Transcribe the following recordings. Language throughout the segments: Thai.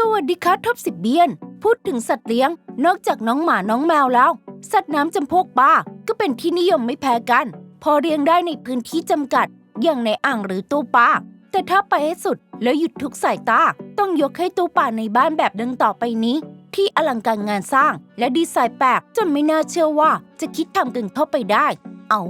สวัสดีค่ะท็อปสิบเบียน พูดถึงสัตว์เลี้ยง นอกจากน้องหมาน้องแมวแล้ว สัตว์น้ำจำพวกปลาก็เป็นที่นิยมไม่แพ้กัน พอเลี้ยงได้ในพื้นที่จำกัด อย่างในอ่างหรือตู้ปลาแต่ถ้าไปให้สุดแล้วหยุดทุกสายตา ต้องยกให้ตู้ปลาในบ้านแบบดังต่อไปนี้ ที่อลังการงานสร้าง และดีไซน์แปลกจนไม่น่าเชื่อว่าจะคิดทำกันเข้าไปได้ เอา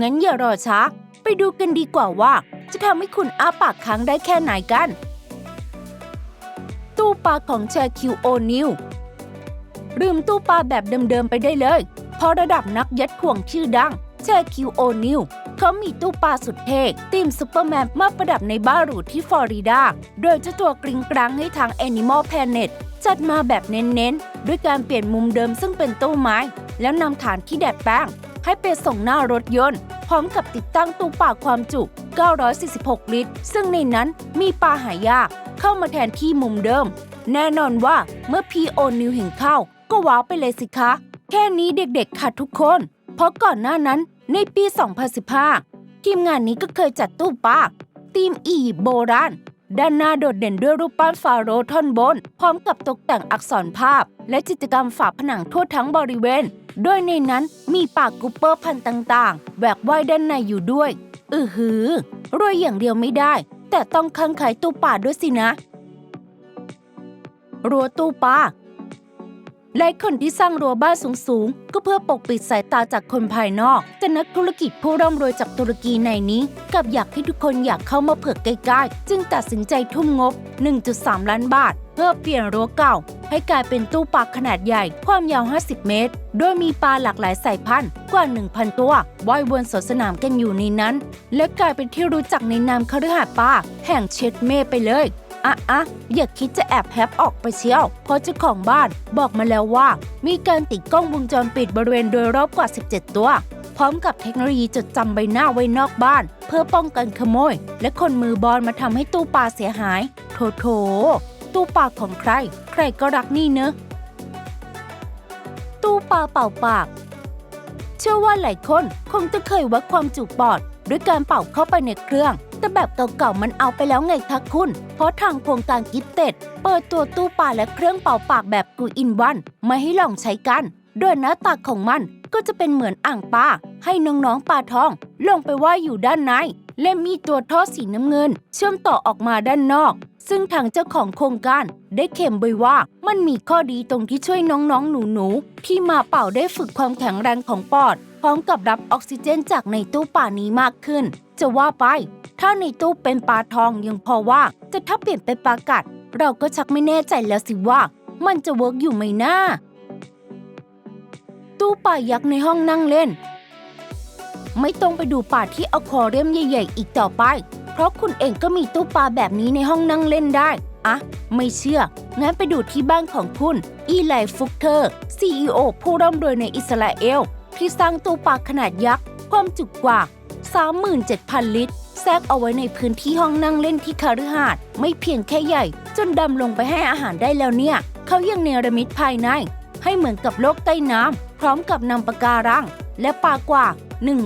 งั้นอย่ารอช้า ไปดูกันดีกว่าว่า จะทำให้คุณอ้าปากค้างได้แค่ไหนกัน ตู้ปลาของแชร์คิวโอนิวลืมตู้ปลาแบบเดิมๆไปได้เลย เพราะระดับนักยัดข่วงชื่อดัง แชร์คิวโอนิวเขามีตู้ปลาสุดเท่ทีมซูเปอร์แมนมาประดับในบ้านหรูที่ฟลอริดา โดยเจ้าตัวกริงกรังให้ทาง Animal Planet จัดมาแบบเน้นๆ ด้วยการเปลี่ยนมุมเดิมซึ่งเป็นตู้ไม้ แล้วนำฐานที่แดดแป้ง ให้ไปส่งหน้ารถยนต์ พร้อมกับติดตั้งตู้ปลาความจุ 946 ลิตร ซึ่งในนั้นมีปลาหายาก เข้ามาแทนที่มุมเดิม แน่นอนว่าเมื่อพีโอนิวเห็นเข้า ก็ว้าวไปเลยสิคะ แค่นี้เด็กๆค่ะทุกคน เพราะก่อนหน้านั้นในปี 2015 ทีมงานนี้ก็เคยจัดตู้ปลาทีมอียิปต์โบราณด้านหน้าโดดเด่นด้วยรูปปั้นฟาโรห์ท่อนบน พร้อมกับตกแต่งอักษรภาพ และจิตรกรรมฝาผนังทั่วทั้งบริเวณ โดยในนั้นมีปากกูเปอร์พันต่างๆแหวกว่ายด้านในอยู่ด้วย อือหือรวยอย่างเดียวไม่ได้ แต่ต้องคังไขตู้ป่าด้วยสินะ รั้วตู้ปลาหลายคนที่สร้างรั้วบ้านสูงๆ ก็เพื่อปกปิดสายตาจากคนภายนอก แต่นักธุรกิจผู้ร่ำรวยจากตุรกีในนี้กลับอยากให้ทุกคนอยากเข้ามาเผือกใกล้ๆ จึงตัดสินใจทุ่มงบ 1.3 ล้านบาท พื่อเปลี่ยนรั้วเก่า ให้กลายเป็นตู้ปลาขนาดใหญ่ ความยาว 50 เมตร โดยมีปลาหลากหลายสายพันธุ์กว่า 1,000 ตัวว่ายวนสวนสนามกันอยู่ในนั้น และกลายเป็นที่รู้จักในนามคฤหาสน์ปลาแห่งเช็ดเม่ไปเลยอะอะอย่าคิดจะแอบแฮปออกไปเชียว เพราะเจ้าของบ้านบอกมาแล้วว่า มีการติดกล้องวงจรปิดบริเวณโดยรอบกว่า 17 ตัว พร้อมกับเทคโนโลยีจดจำใบหน้าไว้นอกบ้าน เพื่อป้องกันขโมย และคนมือบอลมาทำให้ตู้ปลาเสียหาย โถโถ ตู้ปลาของใคร ใครก็รักนี่เนอะ ตู้ปลาเป่าปาก เชื่อว่าหลายคนคงจะเคยวัดความจุปอดด้วยการเป่าเข้าไปในเครื่อง แต่แบบเก่าๆมันเอาไปแล้วไงคะคุณ เพราะทางโครงการกิฟเต็ดเปิดตัวตู้ปลาและเครื่องเป่าปากแบบกูอินวันมาให้ลองใช้กัน โดยหน้าตาของมันก็จะเป็นเหมือนอ่างปลาให้น้องๆปลาทอง ลงไปว่ายอยู่ด้านในและมีตัวท่อสีน้ำเงิน เชื่อมต่อออกมาด้านนอก ซึ่งทางเจ้าของโครงการได้เข็มไว้ว่ามันมีข้อดีตรงที่ช่วยน้องๆ หนูๆ ที่มาเป่าได้ฝึกความแข็งแรงของปอด พร้อมกับรับออกซิเจนจากในตู้ป่านี้มากขึ้น จะว่าไป ถ้าในตู้เป็นปลาทองยังพอว่าจะถ้าเปลี่ยนเป็นปลากัด เราก็ชักไม่แน่ใจแล้วสิว่า มันจะเวิร์กอยู่ไหมนะตู้ป่ายักษ์ในห้องนั่งเล่น ไม่ต้องไปดูป่าที่อควาเรียมใหญ่ ๆ อีกต่อไป ราะคุณเองก็มีตู้ปลาแบบนี้ในห้องนั่งเล่นได้ อะ ไม่เชื่อ งั้นไปดูที่บ้านของคุณ อีไลฟุกเทอร์ CEO ผู้ร่ำรวยในอิสราเอล ที่สร้างตู้ปลาขนาดยักษ์ ความจุกว่า 37,000 ลิตร แทรกเอาไว้ในพื้นที่ห้องนั่งเล่นที่คาฤหาสน์ไม่เพียงแค่ใหญ่ จนดำลงไปให้อาหารได้แล้วเนี่ย เขายังเนรมิตภายใน ให้เหมือนกับโลกใต้น้ำพร้อมกับนำปะการัง และปลากว่า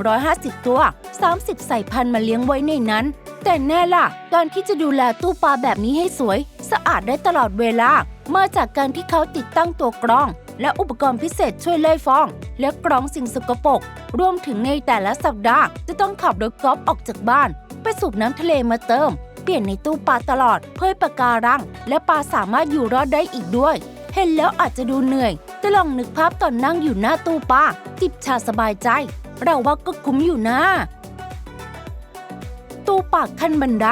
150 ตัว 30 สายพันธุ์มาเลี้ยงไว้ในนั้น แต่แน่ล่ะ การที่จะดูแลตู้ปลาแบบนี้ให้สวย สะอาดได้ตลอดเวลา มาจากการที่เขาติดตั้งตัวกรอง และอุปกรณ์พิเศษช่วยไล่ฟอง และกรองสิ่งสกปรกรวมถึงในแต่ละสัปดาห์จะต้องขับรถกอล์ฟออกจากบ้าน ไปสูบน้ำทะเลมาเติม เปลี่ยนในตู้ปลาตลอด เพื่อปะการัง และปลาสามารถอยู่รอดได้อีกด้วย เห็นแล้วอาจจะดูเหนื่อย แต่ลองนึกภาพตอนนั่งอยู่หน้าตู้ปลาจิบชาสบายใจ เราว่าก็คุ้มอยู่นะ ตู้ปลาขั้นบันได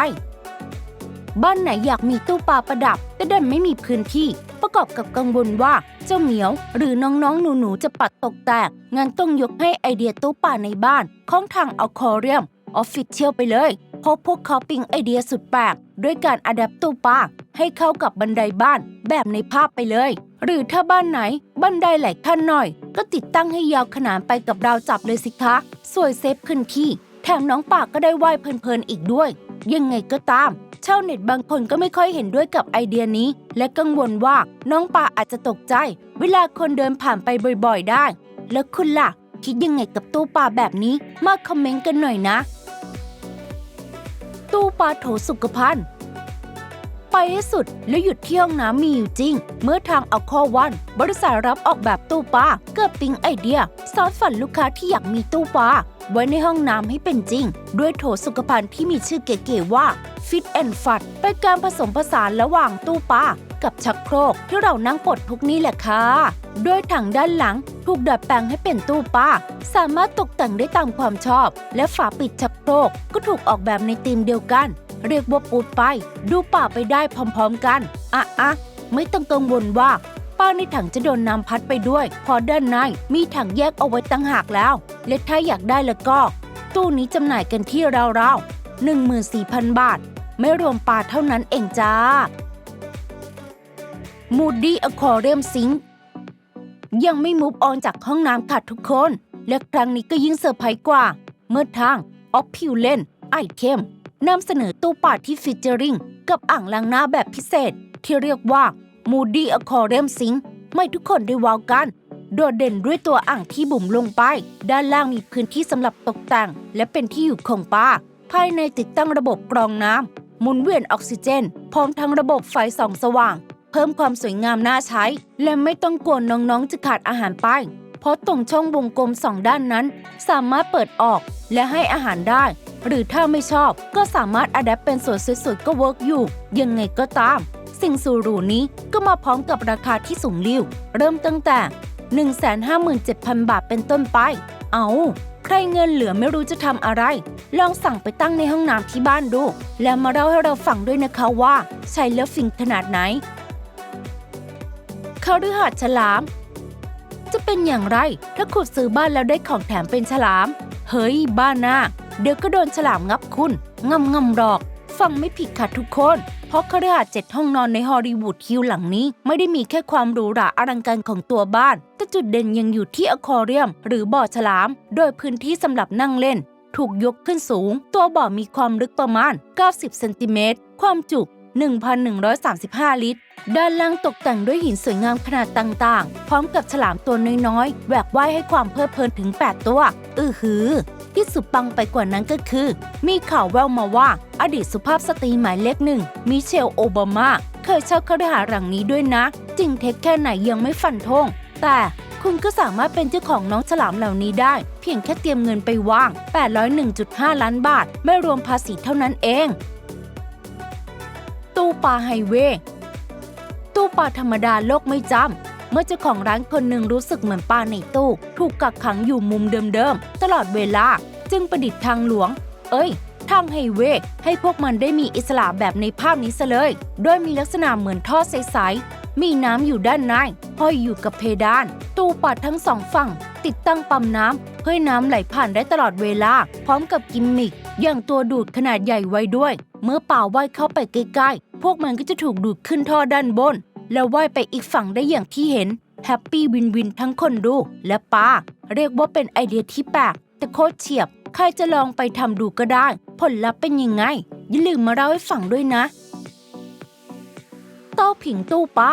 บ้านไหนอยากมีตู้ปลาประดับแต่ดันไม่มีพื้นที่ ประกอบกับกังวลว่าเจ้าเหมียว หรือน้องๆหนูๆจะปัดตกแตกงั้นต้องยกให้ไอเดียตู้ปลาในบ้านของทางอคอเรียมออฟฟิเชียลไปเลยพราะพวกเขาปิ๊งไอเดียสุดแปลกด้วยการอัดแอปตู้ปลาให้เข้ากับบันไดบ้านแบบในภาพไปเลย หรือถ้าบ้านไหนบันไดหลายขั้นหน่อย ก็ติดตั้งให้ยาวขนานไปกับราวจับเลยสิคะ สวยเซฟขึ้นที่ แถมน้องปากก็ได้ว่ายเพลินๆอีกด้วย ยังไงก็ตาม ชาวเน็ตบางคนก็ไม่ค่อยเห็นด้วยกับไอเดียนี้ และกังวลว่าน้องป่าอาจจะตกใจ เวลาคนเดินผ่านไปบ่อยๆได้ แล้วคุณล่ะ คิดยังไงกับตู้ปลาแบบนี้ มาคอมเมนต์กันหน่อยนะ ตู้ปลาโถสุขภัณฑ์ ไปให้สุดแล้วหยุดที่ห้องน้ำมีอยู่จริง เมื่อทางเอาข้อวัน บริษัทรับออกแบบตู้ปลาเกิดปิ๊งไอเดียซอสฝันลูกค้าที่อยากมีตู้ปลาไว้ในห้องน้ำให้เป็นจริง ด้วยโถสุขภัณฑ์ที่มีชื่อเก๋ๆว่า Fit and f u d เป็นการผสมผสานระหว่างตู้ปลากับชักโครกที่เรานั่งปลดทุกนี่แหละค่ะ โดยถังด้านหลังถูกดัดแปลงให้เป็นตู้ปลาสามารถตกแต่งได้ตามความชอบ และฝาปิดชักโครกก็ถูกออกแบบในธีมเดียวกัน เรียกว่าปูดไป ดูป่าไปได้พร้อมๆกัน อะอะไม่ต้องกังวลว่า ป้าในถังจะโดนน้ำพัดไปด้วย พอด้านในมีถังแยกเอาไว้ตั้งหากแล้ว และถ้าอยากได้แล้วก็ ตู้นี้จำหน่ายกันที่ราวๆ14,000บาท ไม่รวมปลาเท่านั้นเองจ้า Moody Aquarium Sink ยังไม่มูฟออนจากห้องน้ำค่ะทุกคน และครั้งนี้ก็ยิ่งเซอร์ไพรส์กว่า เมื่อทางออฟพิวเลนไอเทม นำเสนอตู้ปลาที่ฟิชเจอริงกับอ่างล้างหน้าแบบพิเศษ ที่เรียกว่า Moody Aquarium Sink ไม่ทุกคนได้ว้าวกัน โดดเด่นด้วยตัวอ่างที่บุ๋มลงไป ด้านล่างมีพื้นที่สำหรับตกแต่ง และเป็นที่อยู่ของปลาภายในติดตั้งระบบกรองน้ำหมุนเวียนออกซิเจน พร้อมทั้งระบบไฟส่องสว่าง เพิ่มความสวยงามน่าใช้ และไม่ต้องกลัวน้องๆจะขาดอาหารไป เพราะตรงช่องวงกลมสองด้านนั้น สามารถเปิดออกและให้อาหารได้ หรือถ้าไม่ชอบก็สามารถอัดแอปเป็นส่วนสวยๆก็เวิร์กอยู่ ยังไงก็ตาม สิ่งสูรูนี้ก็มาพร้อมกับราคาที่สูงลิ่ว เริ่มตั้งแต่ 157,000 บาทเป็นต้นไป เอาใครเงินเหลือไม่รู้จะทำอะไร ลองสั่งไปตั้งในห้องน้ำที่บ้านดู แล้วมาเล่าให้เราฟังด้วยนะคะว่า ใช้แล้วฟินขนาดไหนคฤหาสน์ฉลาม จะเป็นอย่างไร ถ้าขุดซื้อบ้านแล้วได้ของแถมเป็นฉลาม เฮ้ย บ้านหน้า เดี๋ยวก็โดนฉลามงับคุณงำงำหรอก ฟังไม่ผิดค่ะทุกคน เพราะคฤหาสน์เจ็ดห้องนอนในฮอลลีวูดฮิลล์หลังนี้ ไม่ได้มีแค่ความหรูหราอลังการของตัวบ้าน แต่จุดเด่นยังอยู่ที่อควาเรียม หรือบ่อฉลาม โดยพื้นที่สำหรับนั่งเล่น ถูกยกขึ้นสูง ตัวบ่อมีความลึกประมาณ 90 เซนติเมตร ความจุ 1,135 ลิตร ด้านล่างตกแต่งด้วยหินสวยงามขนาดต่างๆ พร้อมกับฉลามตัวน้อยๆแหวกว่ายให้ความเพลิดเพลินถึง 8 ตัว อือหือ ที่สุดปังไปกว่านั้นก็คือ มีข่าวแววมาว่า อดีตสุภาพสตรีหมายเลขหนึ่งมิเชลโอบามา เคยเช่าคฤหาสน์หลังนี้ด้วยนะ จริงเท็จแค่ไหนยังไม่ฟันธงแต่คุณก็สามารถเป็นเจ้าของน้องฉลามเหล่านี้ได้ เพียงแค่เตรียมเงินไปวาง 801.5 ล้านบาท ไม่รวมภาษีเท่านั้นเอง ตู้ปลาไฮเวย์ตู้ปลาธรรมดาโลกไม่จำเมื่อเจ้าของร้านคนหนึ่งรู้สึกเหมือนปลาในตู้ ถูกกักขังอยู่มุมเดิมๆ ตลอดเวลาจึงประดิษฐ์ทางหลวง เอ้ย ทางไฮเวย์ให้พวกมันได้มีอิสระแบบในภาพนี้ซะเลย โดยมีลักษณะเหมือนท่อใส มีน้ำอยู่ด้านในห้อยอยู่กับเพดาน ตู้ปลาทั้งสองฝั่ง ติดตั้งปั๊มน้ำเพื่อน้ำไหลผ่านได้ตลอดเวลา พร้อมกับกิมมิคอย่างตัวดูดขนาดใหญ่ไว้ด้วย เมื่อป่าว่ายเข้าไปใกล้ๆ พวกมันก็จะถูกดูดขึ้นท่อด้านบน แล้วว่ายไปอีกฝั่งได้อย่างที่เห็นแฮปปี้วินวินทั้งคนดูและปลาเรียกว่าเป็นไอเดียที่แปลกแต่โคตรเฉียบ ใครจะลองไปทำดูก็ได้ ผลลัพธ์เป็นยังไง อย่าลืมมาเล่าให้ฟังด้วยนะ โต้ผิงตู้ปลา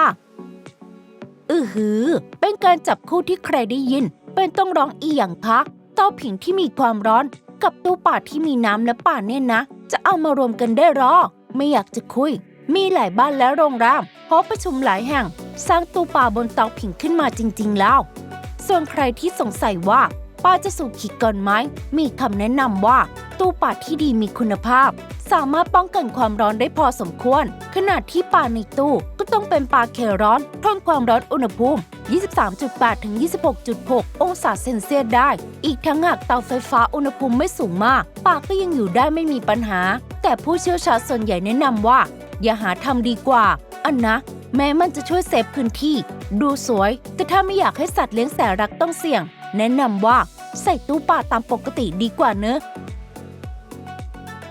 อือหือ เป็นการจับคู่ที่ใครได้ยิน เป็นต้องร้องอีอย่างคะเต้าผิงที่มีความร้อน กับตู้ป่าที่มีน้ำและป่าเนี่ยนะ จะเอามารวมกันได้หรอ ไม่อยากจะคุย มีหลายบ้านและโรงแรมหอประชุมหลายแห่ง สร้างตู้ป่าบนเตาผิงขึ้นมาจริง ๆ แล้ว ส่วนใครที่สงสัยว่า ป้าจะสู่ขีดก่อนไหม มีคำแนะนำว่า ตู้ป่าที่ดีมีคุณภาพ สามารถป้องกันความร้อนได้พอสมควร ขนาดที่ปลาในตู้ก็ต้องเป็นปลาเคร้อนทนความร้อนอุณหภูมิ 23.8 ถึง 26.6 องศาเซนเซียสได้ อีกทั้งหากเตาไฟฟ้าอุณหภูมิไม่สูงมากปลาก็ยังอยู่ได้ไม่มีปัญหา แต่ผู้เชี่ยวชาญส่วนใหญ่แนะนำว่า อย่าหาทำดีกว่า อันนะแม้มันจะช่วยเซฟพื้นที่ ดูสวย แต่ถ้าไม่อยากให้สัตว์เลี้ยงแสนรักต้องเสี่ยง แนะนำว่าใส่ตู้ปลาตามปกติดีกว่าเนอะ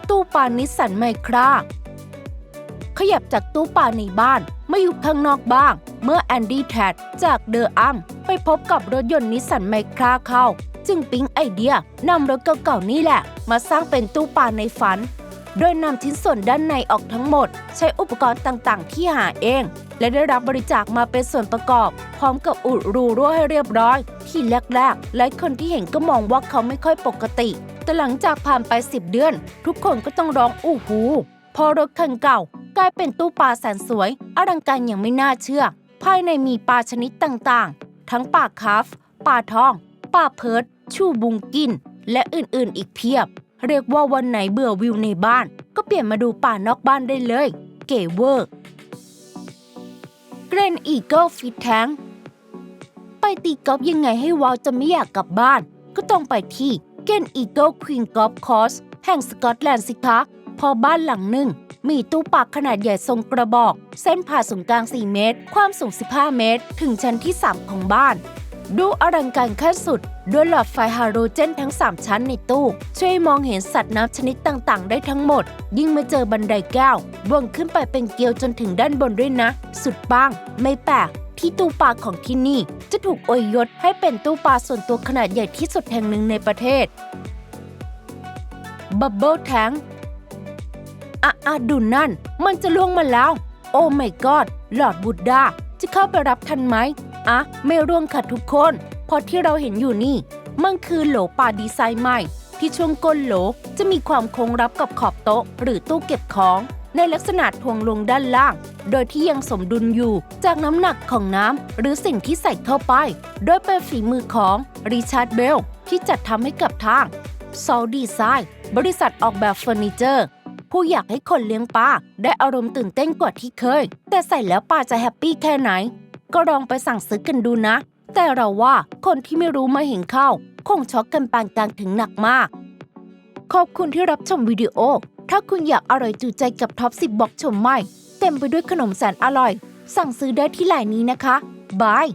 ตู้ปลานิสสันไมคราขยับจากตู้ปลาในบ้านมาอยู่ข้างนอกบ้าง เมื่อแอนดี้แทดจากเดอะอัมไปพบกับรถยนต์นิสสันไมคราเข้า จึงปิ๊งไอเดียนำรถเก่าๆนี่แหละ มาสร้างเป็นตู้ปลาในฝัน โดยนำชิ้นส่วนด้านในออกทั้งหมด ใช้อุปกรณ์ต่างๆที่หาเอง และได้รับบริจาคมาเป็นส่วนประกอบ พร้อมกับอุดรูรั่วให้เรียบร้อย ที่แรกๆหลายคนที่เห็นก็มองว่าเขาไม่ค่อยปกติ แต่หลังจากผ่านไป 10 เดือน ทุกคนก็ต้องร้องอู้หูพอรถคันเก่ากลายเป็นตู้ปลาแสนสวย อลังการอย่างไม่น่าเชื่อ ภายในมีปลาชนิดต่างๆ ทั้งปลาคาฟปลาทองปลาเพิร์ดชูบุงกิน และอื่นๆอีกเพียบ เรียกว่าวันไหนเบื่อวิวในบ้าน ก็เปลี่ยนมาดูป่านอกบ้านได้เลย เก๋เวอร์ เกรนอีเกิลฟิตแทงไปตีกอล์ฟยังไงให้ว้าวจะไม่อยากกลับบ้าน ก็ต้องไปที่เกนอีเกิลควีนกอล์ฟคอร์สแห่งสกอตแลนด์สิคะพอบ้านหลังหนึ่ง มีตู้ปักขนาดใหญ่ทรงกระบอก เส้นผ่าศูนย์กลาง 4 เมตร ความสูง 15 เมตร ถึงชั้นที่ 3 ของบ้าน ดูอลังการขั้นสุด ด้วยหลอดไฟฮาโลเจนทั้ง 3 ชั้นในตู้ ช่วยมองเห็นสัตว์น้ำชนิดต่างๆ ได้ทั้งหมด ยิ่งมาเจอบันไดแก้ววนขึ้นไปเป็นเกลียวจนถึงด้านบนด้วยนะ สุดปังไม่แปลกที่ตู้ปลาของที่นี่ จะถูกอวยยศให้เป็นตู้ปลาส่วนตัวขนาดใหญ่ที่สุดแห่งหนึ่งในประเทศบับเบิลแทงอะอะดูนั่น มันจะล่วงมาแล้ว โอ้ไม่กอดหลอดบุดดาจะเข้าไปรับทันไหมอะไม่ร่วงค่ะทุกคน พราะที่เราเห็นอยู่นี่ มันคือโหลปลาดีไซน์ใหม่ ที่ช่วงก้นโหลจะมีความโค้งรับกับขอบโต๊ะ หรือตู้เก็บของ ในลักษณะทวงลงด้านล่าง โดยที่ยังสมดุลอยู่จากน้ำหนักของน้ำหรือสิ่งที่ใส่เข้าไป โดยเป็นฝีมือของริชาร์ดเบลที่จัดทำให้กับทางซอลดีไซน์บริษัทออกแบบเฟอร์นิเจอร์ผู้อยากให้คนเลี้ยงปลาได้อารมณ์ตื่นเต้นกว่าที่เคย แต่ใส่แล้วปลาจะแฮปปี้แค่ไหน ก็ลองไปสั่งซื้อกันดูนะ แต่เราว่าคนที่ไม่รู้มาเห็นเข้า คงช็อกกันปานกลางถึงหนักมาก ขอบคุณที่รับชมวิดีโอ ถ้าคุณอยากอร่อยจูใจกับท็อป 10 บอกชมใหม่ เต็มไปด้วยขนมแสนอร่อย สั่งซื้อได้ที่ไลน์นี้นะคะบาย